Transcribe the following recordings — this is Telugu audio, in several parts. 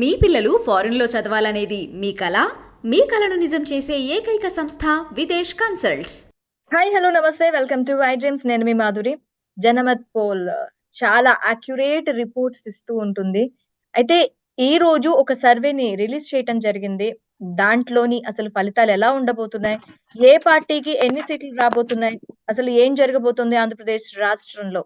మీ పిల్లలు ఫారెన్లో చదవాలనేది మీ కళ మీ కళను నిజం చేసే ఏకైక సంస్థ విదేశ్ కన్సల్ట్స్. హాయ్ హలో నమస్తే వెల్కమ్ టు ఐ డ్రీమ్స్ నేను మీ మాధురి. జనమత్ పోల్ uh, చాలా అక్యురేట్ రిపోర్ట్స్ ఇస్తూ ఉంటుంది. అయితే ఈ రోజు ఒక సర్వేని రిలీజ్ చేయటం జరిగింది. దాంట్లోని అసలు ఫలితాలు ఎలా ఉండబోతున్నాయి? ఏ పార్టీకి ఎన్ని సీట్లు రాబోతున్నాయి? అసలు ఏం జరగబోతుంది ఆంధ్రప్రదేశ్ రాష్ట్రంలో?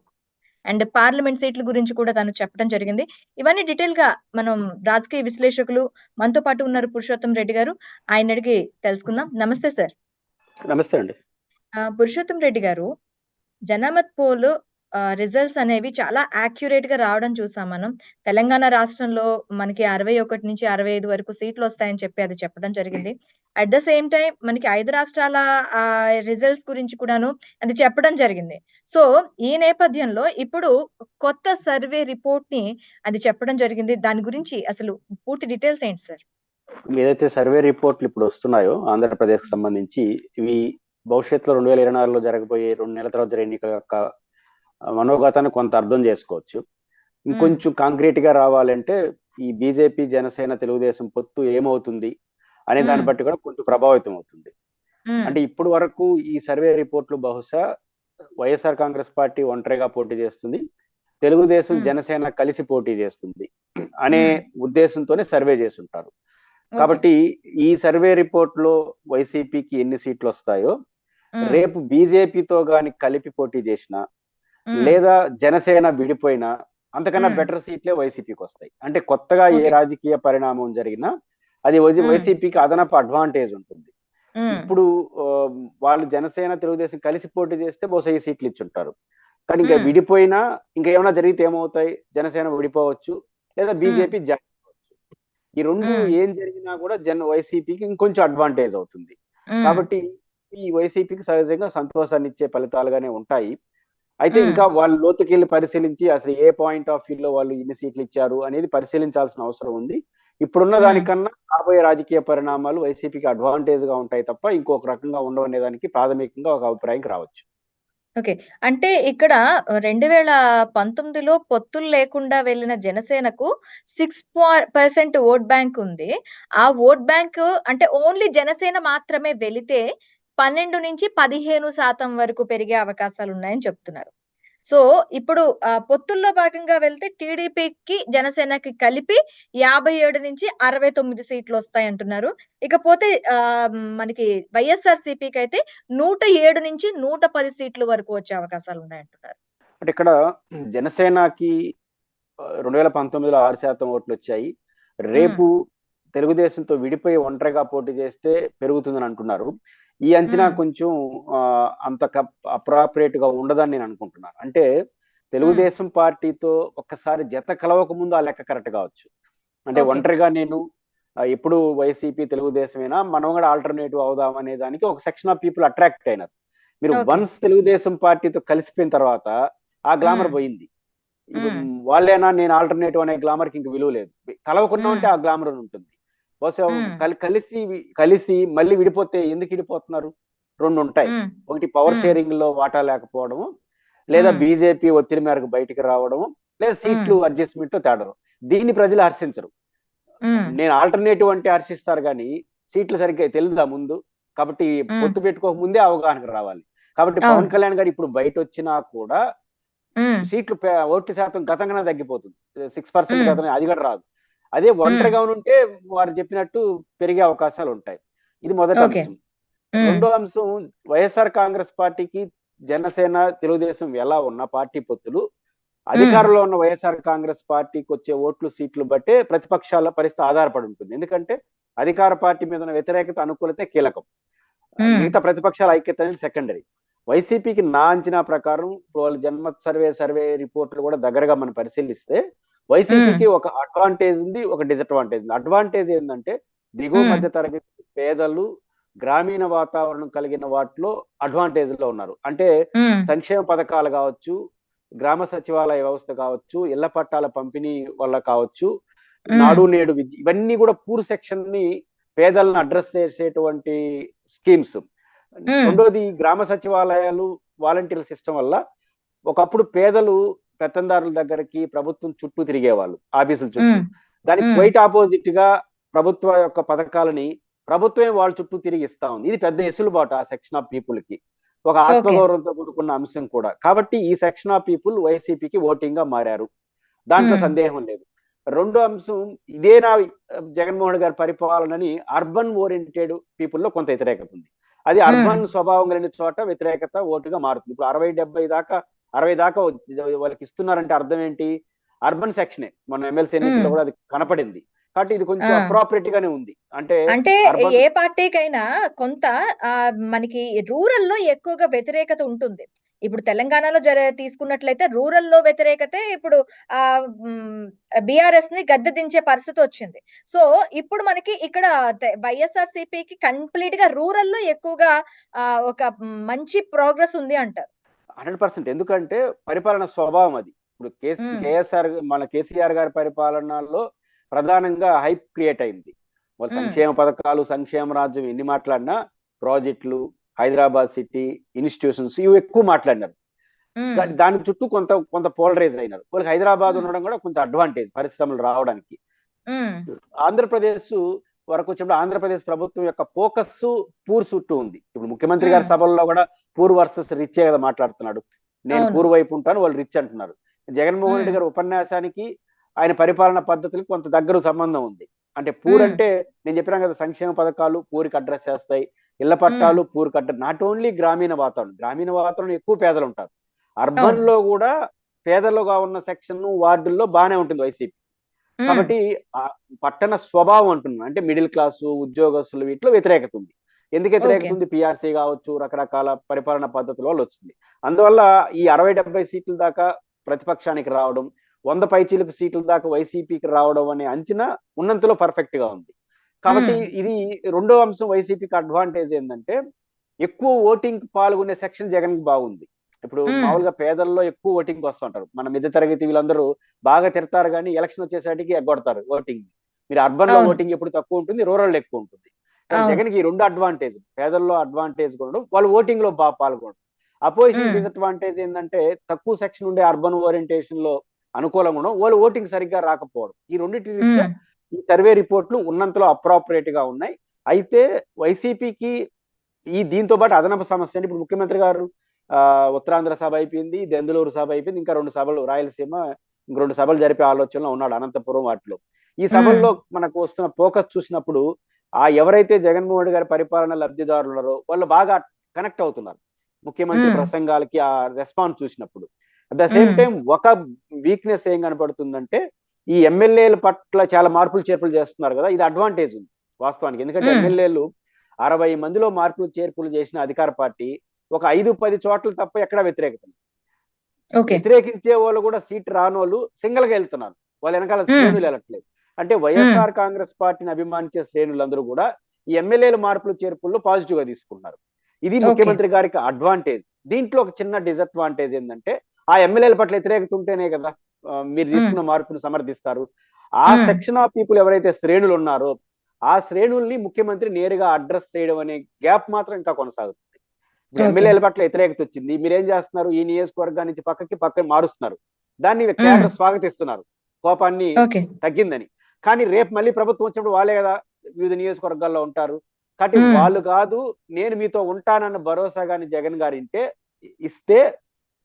అండ్ పార్లమెంట్ సీట్ల గురించి కూడా తను చెప్పడం జరిగింది. ఇవన్నీ డీటెయిల్గా మనం రాజకీయ విశ్లేషకులు మనతో పాటు ఉన్నారు పురుషోత్తం రెడ్డి గారు. ఆయన అడిగి తెలుసుకుందాం. నమస్తే సార్. నమస్తే అండి. ఆ, పురుషోత్తం రెడ్డి గారు జనమత్ పోల్ రిజల్ట్స్ అనేవి చాలా యాక్యురేట్గా రావడం చూసాం మనం. తెలంగాణ రాష్ట్రంలో మనకి అరవై ఒకటి నుంచి అరవై ఐదు వరకు సీట్లు వస్తాయని చెప్పి అది చెప్పడం జరిగింది. అట్ ద సేమ్ టైం మనకి ఐదు రాష్ట్రాల రిజల్ట్స్ గురించి కూడాను అది చెప్పడం జరిగింది. సో ఈ నేపథ్యంలో ఇప్పుడు కొత్త సర్వే రిపోర్ట్ని అది చెప్పడం జరిగింది. దాని గురించి అసలు పూర్తి డీటెయిల్స్ ఏంటి సార్ ఏదైతే సర్వే రిపోర్ట్లు ఇప్పుడు వస్తున్నాయో ఆంధ్రప్రదేశ్ సంబంధించి ఇవి భవిష్యత్తులో రెండు వేల ఇరవై నాలుగులో జరగబోయే రెండు నెలల తర్వాత జరిగే యొక్క మనోగతాన్ని కొంత అర్థం చేసుకోవచ్చు ఇంకొంచెం కాంక్రీట్గా రావాలంటే ఈ బీజేపీ జనసేన తెలుగుదేశం పొత్తు ఏమవుతుంది అనే దాన్ని. బట్టి కూడా కొంచెం ప్రభావితం అవుతుంది అంటే ఇప్పుడు వరకు ఈ సర్వే రిపోర్ట్లు బహుశా వైఎస్ఆర్ కాంగ్రెస్ పార్టీ ఒంటరిగా పోటీ చేస్తుంది తెలుగుదేశం. జనసేన కలిసి పోటీ చేస్తుంది అనే. ఉద్దేశంతోనే సర్వే చేస్తుంటారు ఓకే. కాబట్టి ఈ సర్వే రిపోర్ట్లో వైసీపీకి ఎన్ని సీట్లు వస్తాయో రేపు బీజేపీతో గాని కలిపి పోటీ చేసిన లేదా జనసేన విడిపోయినా అంతకన్నా. బెటర్ సీట్లే వైసీపీకి వస్తాయి అంటే కొత్తగా ఏ. రాజకీయ పరిణామం జరిగినా అది. వైసీపీకి అదనపు అడ్వాంటేజ్ ఉంటుంది. ఇప్పుడు వాళ్ళు జనసేన తెలుగుదేశం కలిసి పోటీ చేస్తే బహుశా ఈ సీట్లు ఇచ్చుంటారు. కానీ ఇంకా. విడిపోయినా ఇంకా ఏమైనా జరిగితే ఏమవుతాయి? జనసేన విడిపోవచ్చు లేదా బీజేపీ జాయిన్ అవ్వచ్చు ఈ రెండు. ఏం జరిగినా కూడా జన వైసీపీకి ఇంకొంచెం అడ్వాంటేజ్ అవుతుంది. కాబట్టి ఈ వైసీపీకి సహజంగా సంతోషాన్ని ఇచ్చే ఫలితాలుగానే ఉంటాయి. అయితే. ఇంకా వాళ్ళు లోతుకెళ్ళి పరిశీలించి అసలు ఏ పాయింట్ ఆఫ్ వ్యూలో వాళ్ళు ఇన్ని సీట్లు ఇచ్చారు అనేది పరిశీలించాల్సిన అవసరం ఉంది ఇప్పుడున్న. దానికన్నా రాబోయే రాజకీయ పరిణామాలు వైసీపీకి అడ్వాంటేజ్గా ఉంటాయి తప్ప ఇంకొక రకంగా ఉండవనే దానికి ప్రాథమికంగా ఒక అభిప్రాయంకి రావచ్చు ఓకే అంటే ఇక్కడ రెండు వేల పంతొమ్మిదిలో పొత్తులు లేకుండా వెళ్ళిన జనసేనకు సిక్స్ పర్సెంట్ ఓట్ బ్యాంక్ ఉంది ఆ ఓట్ బ్యాంక్ అంటే ఓన్లీ జనసేన మాత్రమే వెళితే పన్నెండు నుంచి పదిహేను శాతం వరకు పెరిగే అవకాశాలు ఉన్నాయని చెప్తున్నారు. సో ఇప్పుడు పొత్తుల్లో భాగంగా వెళ్తే టీడీపీకి జనసేనకి కలిపి యాభై ఏడు నుంచి అరవై తొమ్మిది సీట్లు వస్తాయి అంటున్నారు ఇకపోతే ఆ మనకి వైఎస్ఆర్ సిపికి అయితే నూట ఏడు నుంచి నూట పది సీట్ల వరకు వచ్చే అవకాశాలు ఉన్నాయంటున్నారు అంటే ఇక్కడ జనసేనకి రెండు వేల పంతొమ్మిదిలో ఆరు శాతం ఓట్లు వచ్చాయి. రేపు తెలుగుదేశంతో విడిపోయి ఒంటరిగా పోటీ చేస్తే పెరుగుతుందని అంటున్నారు. ఈ అంచనా. కొంచెం ఆ, అంత అప్రాపరేట్గా ఉండదని నేను అనుకుంటున్నాను అంటే తెలుగుదేశం పార్టీతో ఒక్కసారి జత కలవక ముందు ఆ లెక్క కరెక్ట్ కావచ్చు అంటే. ఒంటరిగా నేను ఎప్పుడు వైసీపీ తెలుగుదేశమేనా మనం కూడా ఆల్టర్నేటివ్ అవుదాం అనే దానికి ఒక సెక్షన్ ఆఫ్ పీపుల్ అట్రాక్ట్ అయినారు మీరు. వన్స్ తెలుగుదేశం పార్టీతో కలిసిపోయిన తర్వాత ఆ గ్లామర్. పోయింది. వాళ్ళేనా నేను ఆల్టర్నేటివ్ అనే గ్లామర్కి ఇంక విలువ లేదు కలవకుండా ఉంటే ఆ గ్లామర్ ఉంటుంది బహుశా కలిసి కలిసి మళ్ళీ విడిపోతే ఎందుకు విడిపోతున్నారు? రెండు ఉంటాయి ఒకటి పవర్. షేరింగ్లో వాటా లేకపోవడము లేదా. బీజేపీ ఒత్తిడి మేరకు బయటికి రావడము లేదా సీట్లు అడ్జస్ట్మెంట్ తేడరు. దీన్ని ప్రజలు హర్షించరు. నేను ఆల్టర్నేటివ్ అంటే హర్షిస్తారు కానీ సీట్లు సరిగ్గా తెలుదా ముందు? కాబట్టి. పొత్తు పెట్టుకోక ముందే అవగాహనకు రావాలి. కాబట్టి. పవన్ కళ్యాణ్ గారు ఇప్పుడు బయట వచ్చినా కూడా సీట్లు ఓట్ల శాతం గతంగానే తగ్గిపోతుంది. Six percent. గతం అది కూడా రాదు. అదే ఒంటరిగా ఉంటే వారు చెప్పినట్టు పెరిగే అవకాశాలు ఉంటాయి. ఇది మొదటి. అంశం. రెండో అంశం వైఎస్ఆర్ కాంగ్రెస్ పార్టీకి జనసేన తెలుగుదేశం ఎలా ఉన్న పార్టీ పొత్తులు? అధికారంలో ఉన్న వైఎస్ఆర్ కాంగ్రెస్ పార్టీకి వచ్చే ఓట్లు సీట్లు బట్టే ప్రతిపక్షాల పరిస్థితి ఆధారపడి ఉంటుంది. ఎందుకంటే అధికార పార్టీ మీద ఉన్న వ్యతిరేకత అనుకూలతే కీలకం. మిగతా ప్రతిపక్షాల ఐక్యత అనేది సెకండరీ వైసీపీకి నా అంచనా ప్రకారం వాళ్ళ జన్మ సర్వే సర్వే రిపోర్ట్లు కూడా దగ్గరగా మనం పరిశీలిస్తే వైసీపీకి ఒక అడ్వాంటేజ్ ఉంది ఒక డిసడ్వాంటేజ్ ఉంది. అడ్వాంటేజ్ ఏంటంటే దిగువ. మధ్య తరగతి పేదలు గ్రామీణ వాతావరణం కలిగిన వాటిలో అడ్వాంటేజ్లో ఉన్నారు. అంటే సంక్షేమ పథకాలు కావచ్చు గ్రామ సచివాలయ వ్యవస్థ కావచ్చు ఇళ్ళ పట్టాల పంపిణీ వల్ల కావచ్చు. నాడు నేడు విద్య ఇవన్నీ కూడా పూర్ సెక్షన్ని పేదలను అడ్రస్ చేసేటువంటి స్కీమ్స్ రెండోది గ్రామ సచివాలయాలు వాలంటీర్ సిస్టమ్ వల్ల ఒకప్పుడు పేదలు పెత్తందారుల దగ్గరికి ప్రభుత్వం చుట్టూ తిరిగేవాళ్ళు ఆఫీసుల చుట్టూ. దానికి. క్వైట్ ఆపోజిట్గా ప్రభుత్వ యొక్క పథకాలని ప్రభుత్వమే వాళ్ళ చుట్టూ తిరిగి ఇస్తా ఉంది. ఇది పెద్ద ఎసులుబాటు ఆ సెక్షన్ ఆఫ్ పీపుల్కి ఒక ఆత్మగౌరవంతో కూడుకున్న అంశం కూడా. కాబట్టి ఈ సెక్షన్ ఆఫ్ పీపుల్ వైసీపీకి ఓటింగ్గా మారారు. దాంట్లో. సందేహం లేదు. రెండో అంశం ఇదే నా జగన్మోహన్ గారి పరిపాలనని అర్బన్ ఓరియంటెడ్ పీపుల్లో కొంత వ్యతిరేకత ఉంది. అది. అర్బన్ స్వభావం కలిగిన చోట వ్యతిరేకత ఓటుగా మారుతుంది. ఇప్పుడు అరవై డెబ్బై దాకా అరవై దాకా వాళ్ళకి ఇస్తున్నారంటే అర్థం ఏంటి? అర్బన్ సెక్షనే మన ఎమ్మెల్సీ ఎన్నికల్లో. కూడా అది కనపడింది. కాబట్టి ఇది కొంచెం ఆ. అప్రాపరియేట్ గానే ఉంది. అంటే అంటే ఏ పార్టీకైనా కొంత మనకి రూరల్లో ఎక్కువగా వ్యతిరేకత ఉంటుంది. ఇప్పుడు తెలంగాణలో జర తీసుకున్నట్లయితే రూరల్లో వ్యతిరేకతే ఇప్పుడు ఆ బిఆర్ఎస్ని గద్దె దించే పరిస్థితి వచ్చింది. సో ఇప్పుడు మనకి ఇక్కడ వైఎస్ఆర్ సిపికి కంప్లీట్గా రూరల్లో ఎక్కువగా ఆ ఒక మంచి ప్రోగ్రెస్ ఉంది అంటారు. Hundred percent. ఎందుకంటే పరిపాలన స్వభావం అది. ఇప్పుడు. కేఎస్ఆర్ మన కేసీఆర్ గారి పరిపాలనలో ప్రధానంగా హైప్ క్రియేట్ అయింది. వాళ్ళు. సంక్షేమ పథకాలు సంక్షేమ రాజ్యం ఎన్ని మాట్లాడినా ప్రాజెక్టులు హైదరాబాద్ సిటీ ఇన్స్టిట్యూషన్స్ ఇవి ఎక్కువ మాట్లాడినారు. దాని చుట్టూ కొంత కొంత పోలరైజ్ అయినారు. వాళ్ళకి హైదరాబాద్. ఉండడం కూడా కొంత అడ్వాంటేజ్ పరిశ్రమలు రావడానికి. ఆంధ్రప్రదేశ్ వరకు వచ్చినప్పుడు ఆంధ్రప్రదేశ్ ప్రభుత్వం యొక్క ఫోకస్ పూర్ చుట్టూ ఉంది ఇప్పుడు ముఖ్యమంత్రి గారి. సభల్లో కూడా పూర్ వర్సెస్ రిచే కదా మాట్లాడుతున్నాడు నేను. పూర్ వైపు ఉంటాను వాళ్ళు రిచ్ అంటున్నారు జగన్మోహన్ రెడ్డి. గారి ఉపన్యాసానికి ఆయన పరిపాలన పద్ధతులకు కొంత దగ్గర సంబంధం ఉంది అంటే పూర్. అంటే నేను చెప్పినా కదా సంక్షేమ పథకాలు పూరికి అడ్రస్ చేస్తాయి ఇళ్ళ పట్టాలు పూరికి అడ్రస్ నాట్ ఓన్లీ గ్రామీణ వాతావరణం గ్రామీణ వాతావరణం ఎక్కువ పేదలు ఉంటారు అర్బన్. లో కూడా పేదలుగా ఉన్న సెక్షన్ వార్డుల్లో బాగానే ఉంటుంది వైసీపీ కాబట్టి పట్టణ స్వభావం అంటున్నాను అంటే మిడిల్ క్లాసు ఉద్యోగస్తులు వీటిలో వ్యతిరేకత ఉంది. ఎందుకు వ్యతిరేకత. ఉంది? పిఆర్సీ కావచ్చు రకరకాల పరిపాలన పద్ధతుల వల్ల వచ్చింది. అందువల్ల ఈ అరవై డెబ్బై సీట్ల దాకా ప్రతిపక్షానికి రావడం వంద పైచీలకు సీట్ల దాకా వైసీపీకి రావడం అనే అంచనా ఉన్నంతలో పర్ఫెక్ట్గా ఉంది. కాబట్టి. ఇది రెండో అంశం వైసీపీకి అడ్వాంటేజ్ ఏంటంటే ఎక్కువ ఓటింగ్ పాల్గొనే సెక్షన్ జగన్కి బాగుంది. ఇప్పుడు. మామూలుగా పేదల్లో ఎక్కువ ఓటింగ్ వస్తుంటారు మన మిద్ద తరగతి వీళ్ళందరూ బాగా తిడతారు కానీ ఎలక్షన్ వచ్చేసరికి ఎగ్గొడతారు ఓటింగ్ మీరు అర్బన్లో. ఓటింగ్ ఎప్పుడు తక్కువ ఉంటుంది రూరల్ ఎక్కువ ఉంటుంది. జగన్కి రెండు అడ్వాంటేజ్ పేదల్లో అడ్వాంటేజ్ ఉండడం వాళ్ళు ఓటింగ్లో బాగా పాల్గొనడం అపోజిషన్. డిసడ్వాంటేజ్ ఏంటంటే తక్కువ సెక్షన్ ఉండే అర్బన్ ఓరియంటేషన్లో అనుకూలంగా ఉండడం వాళ్ళు ఓటింగ్ సరిగ్గా రాకపోవడం ఈ రెండింటి ఈ సర్వే రిపోర్ట్లు ఉన్నంతలో అప్రాపరియేట్గా ఉన్నాయి అయితే వైసీపీకి ఈ దీంతో పాటు అదనపు సమస్య ఇప్పుడు ముఖ్యమంత్రి గారు ఉత్తరాంధ్ర సభ అయిపోయింది దెందులూరు సభ అయిపోయింది ఇంకా రెండు సభలు రాయలసీమ ఇంక రెండు సభలు జరిపే ఆలోచనలో ఉన్నాడు అనంతపురం వాటిలో ఈ సభల్లో మనకు వస్తున్న ఫోకస్ చూసినప్పుడు ఆ ఎవరైతే జగన్మోహన్ రెడ్డి గారి పరిపాలన లబ్ధిదారులు ఉన్నారో వాళ్ళు బాగా కనెక్ట్ అవుతున్నారు ముఖ్యమంత్రి. ప్రసంగాలకి ఆ రెస్పాన్స్ చూసినప్పుడు అట్ ద సేమ్. టైం ఒక వీక్నెస్ ఏం కనపడుతుందంటే ఈ ఎమ్మెల్యేల పట్ల చాలా మార్పులు చేర్పులు చేస్తున్నారు కదా ఇది అడ్వాంటేజ్ ఉంది వాస్తవానికి ఎందుకంటే మ్మ్. ఎమ్మెల్యేలు అరవై మందిలో మార్పులు చేర్పులు చేసిన అధికార పార్టీ ఒక ఐదు పది చోట్ల తప్ప ఎక్కడ వ్యతిరేకత వ్యతిరేకించే వాళ్ళు కూడా సీట్ రాని వాళ్ళు సింగిల్గా వెళ్తున్నారు. వాళ్ళ వెనకాల. శ్రేణులు వెళ్ళట్లేదు. అంటే వైఎస్ఆర్ కాంగ్రెస్ పార్టీని అభిమానించే శ్రేణులందరూ కూడా ఈ ఎమ్మెల్యేల మార్పులు చేర్పుల్లో పాజిటివ్గా తీసుకున్నారు. ఇది. ముఖ్యమంత్రి గారికి అడ్వాంటేజ్. దీంట్లో ఒక చిన్న డిసడ్వాంటేజ్ ఏంటంటే ఆ ఎమ్మెల్యేల పట్ల వ్యతిరేకత ఉంటేనే కదా మీరు తీసుకున్న మార్పును సమర్థిస్తారు. ఆ. సెక్షన్ ఆఫ్ పీపుల్ ఎవరైతే శ్రేణులు ఉన్నారో ఆ శ్రేణుల్ని ముఖ్యమంత్రి నేరుగా అడ్రస్ చేయడం అనే గ్యాప్ మాత్రం ఇంకా కొనసాగుతుంది. ఎమ్మెల్యేల పట్ల వ్యతిరేకత వచ్చింది. మీరేం చేస్తున్నారు? ఈ నియోజకవర్గాన్ని నుంచి పక్కకి పక్కకి మారుస్తున్నారు. దాన్ని కేంద్ర స్వాగతిస్తున్నారు. కోపాన్ని తగ్గిందని. కానీ రేపు మళ్ళీ ప్రభుత్వం వచ్చినప్పుడు వాళ్ళే కదా వివిధ నియోజకవర్గాల్లో ఉంటారు. కాబట్టి. వాళ్ళు కాదు నేను మీతో ఉంటానన్న భరోసా గాని జగన్ గారు ఇంటే ఇస్తే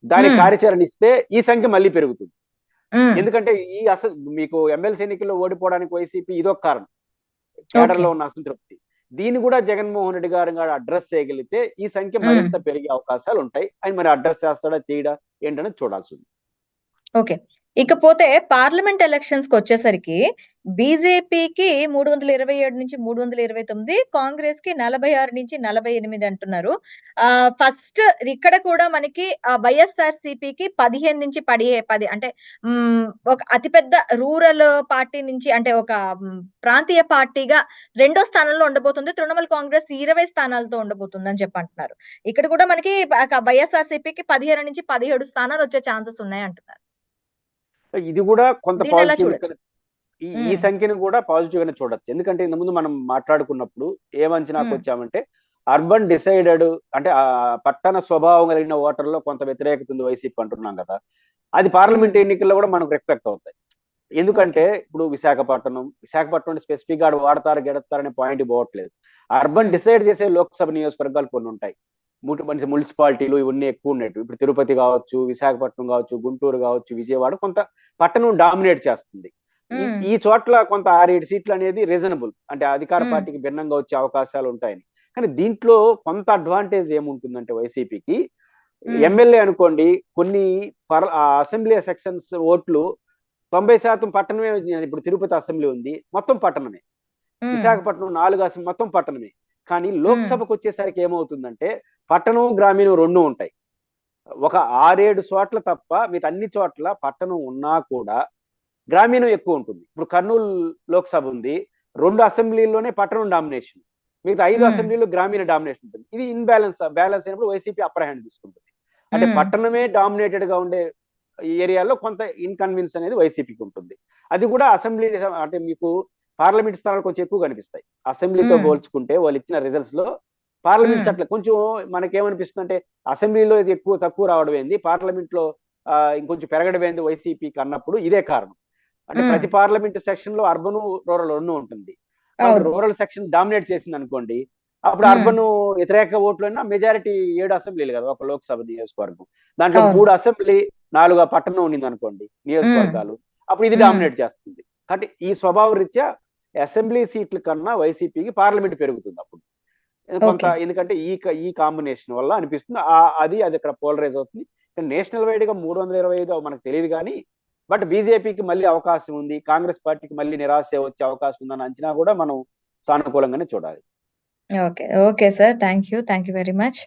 దాని. కార్యాచరణ ఇస్తే ఈ సంఖ్య మళ్ళీ పెరుగుతుంది. ఎందుకంటే ఈ అసలు మీకు ఎమ్మెల్సీ ఎన్నికల్లో ఓడిపోవడానికి వైసీపీ ఇదొక కారణం. కేడర్లో ఉన్న అసంతృప్తి. దీన్ని కూడా జగన్మోహన్ రెడ్డి గారు అడ్రస్ చేయగలిగితే ఈ సంఖ్య. మరింత పెరిగే అవకాశాలు ఉంటాయి ఆయన మరి అడ్రస్ చేస్తాడా చేయడా ఏంటనేది చూడాల్సి ఉంది ఓకే. ఇకపోతే పార్లమెంట్ ఎలక్షన్స్కి వచ్చేసరికి బీజేపీకి మూడు వందల ఇరవై ఏడు నుంచి మూడు వందల ఇరవై తొమ్మిది కాంగ్రెస్కి నలభై ఆరు నుంచి నలభై ఎనిమిది అంటున్నారు. ఆ ఫస్ట్ ఇక్కడ కూడా మనకి వైఎస్ఆర్ సిపికి పదిహేను నుంచి పది పది అంటే ఒక అతిపెద్ద రూరల్ పార్టీ నుంచి అంటే ఒక ప్రాంతీయ పార్టీగా రెండో స్థానంలో ఉండబోతుంది. తృణమూల్ కాంగ్రెస్ ఇరవై స్థానాలతో ఉండబోతుంది అని చెప్పి అంటున్నారు. ఇక్కడ కూడా మనకి వైఎస్ఆర్ సిపికి పదిహేను నుంచి పదిహేడు స్థానాలు వచ్చే ఛాన్సెస్ ఉన్నాయి అంటున్నారు ఇది కూడా కొంత పాజిటివ్? ఈ. సంఖ్యను కూడా పాజిటివ్ గానే చూడొచ్చు ఎందుకంటే ఇంత ముందు మనం మాట్లాడుకున్నప్పుడు ఏం అంచనాకు మ్మ్. వచ్చామంటే అర్బన్ డిసైడెడ్ అంటే ఆ పట్టణ స్వభావం కలిగిన ఓటర్లో కొంత వ్యతిరేకత ఉంది వైసీపీ అంటున్నాం కదా అది పార్లమెంట్ ఎన్నికల్లో కూడా మనకు రిఫ్లెక్ట్ అవుతాయి ఎందుకంటే ఇప్పుడు విశాఖపట్నం విశాఖపట్నం స్పెసిఫిక్గా వాడతారు గెడతారనే పాయింట్ పోవట్లేదు అర్బన్ డిసైడ్ చేసే లోక్సభ నియోజకవర్గాలు కొన్ని ఉంటాయి మంచి మున్సిపాలిటీలు ఇవన్నీ ఎక్కువ ఉన్నట్టు ఇప్పుడు తిరుపతి కావచ్చు విశాఖపట్నం కావచ్చు గుంటూరు కావచ్చు విజయవాడ కొంత పట్టణం డామినేట్ చేస్తుంది. ఈ- చోట్ల కొంత ఆరేడు సీట్లు అనేది రీజనబుల్. అంటే అధికార. పార్టీకి భిన్నంగా వచ్చే అవకాశాలు ఉంటాయని. కానీ దీంట్లో కొంత అడ్వాంటేజ్ ఏముంటుందంటే వైసీపీకి? మ్మ్. ఎమ్మెల్యే అనుకోండి కొన్ని అసెంబ్లీ సెక్షన్స్ ఓట్లు తొంభై శాతం పట్టణమే ఇప్పుడు తిరుపతి అసెంబ్లీ ఉంది మొత్తం పట్టణమే. విశాఖపట్నం నాలుగు అసెంబ్లీ మొత్తం పట్టణమే. కానీ లోక్సభకు వచ్చేసరికి ఏమవుతుందంటే పట్టణం గ్రామీణం రెండు ఉంటాయి. ఒక ఆరేడు చోట్ల తప్ప మిగతా అన్ని చోట్ల పట్టణం ఉన్నా కూడా గ్రామీణం ఎక్కువ ఉంటుంది ఇప్పుడు కర్నూలు లోక్సభ ఉంది రెండు అసెంబ్లీలోనే పట్టణం డామినేషన్. మిగతా ఐదు. అసెంబ్లీలో గ్రామీణ డామినేషన్ ఉంటుంది. ఇది ఇన్బ్యాలెన్స్ బ్యాలెన్స్ అయినప్పుడు వైసీపీ అప్పర్ హ్యాండ్ తీసుకుంటుంది. అంటే. పట్టణమే డామినేటెడ్గా ఉండే ఏరియాలో కొంత ఇన్కన్వీనియన్స్ అనేది వైసీపీకి ఉంటుంది. అది కూడా అసెంబ్లీ అంటే మీకు పార్లమెంట్ స్థానాలు కొంచెం ఎక్కువ కనిపిస్తాయి అసెంబ్లీతో. పోల్చుకుంటే వాళ్ళు ఇచ్చిన రిజల్ట్స్లో పార్లమెంట్. అట్లా కొంచెం మనకేమనిపిస్తుంది అంటే అసెంబ్లీలో ఇది ఎక్కువ తక్కువ రావడం ఏంది పార్లమెంట్లో ఇంకొంచెం పెరగడం ఏంది వైసీపీకి అన్నప్పుడు ఇదే కారణం అంటే. ప్రతి పార్లమెంట్ సెక్షన్లో అర్బన్ రూరల్ రెండు ఉంటుంది. రూరల్ సెక్షన్ డామినేట్ చేసింది అనుకోండి అప్పుడు. అర్బన్ వ్యతిరేక ఓట్లైనా మెజారిటీ ఏడు అసెంబ్లీలు కదా ఒక లోక్సభ నియోజకవర్గం దాంట్లో. మూడు అసెంబ్లీ నాలుగు పట్టణం ఉండింది అనుకోండి నియోజకవర్గాలు అప్పుడు ఇది. డామినేట్ చేస్తుంది కాబట్టి ఈ స్వభావ రీత్యా అసెంబ్లీ సీట్ల కన్నా వైసీపీకి పార్లమెంట్ పెరుగుతుంది అప్పుడు. కొంత. ఎందుకంటే ఈ ఈ కాంబినేషన్ వల్ల అనిపిస్తుంది. అది అది ఇక్కడ పోలరైజ్ అవుతుంది. నేషనల్ వైడ్గా మూడు వందల ఇరవై ఐదు మనకు తెలియదు కానీ బట్ బీజేపీకి మళ్ళీ అవకాశం ఉంది. కాంగ్రెస్ పార్టీకి మళ్ళీ నిరాశ వచ్చే అవకాశం ఉందన్న అంచనా కూడా మనం సానుకూలంగానే చూడాలి. Okay. Okay sir. Thank you. Thank you very much.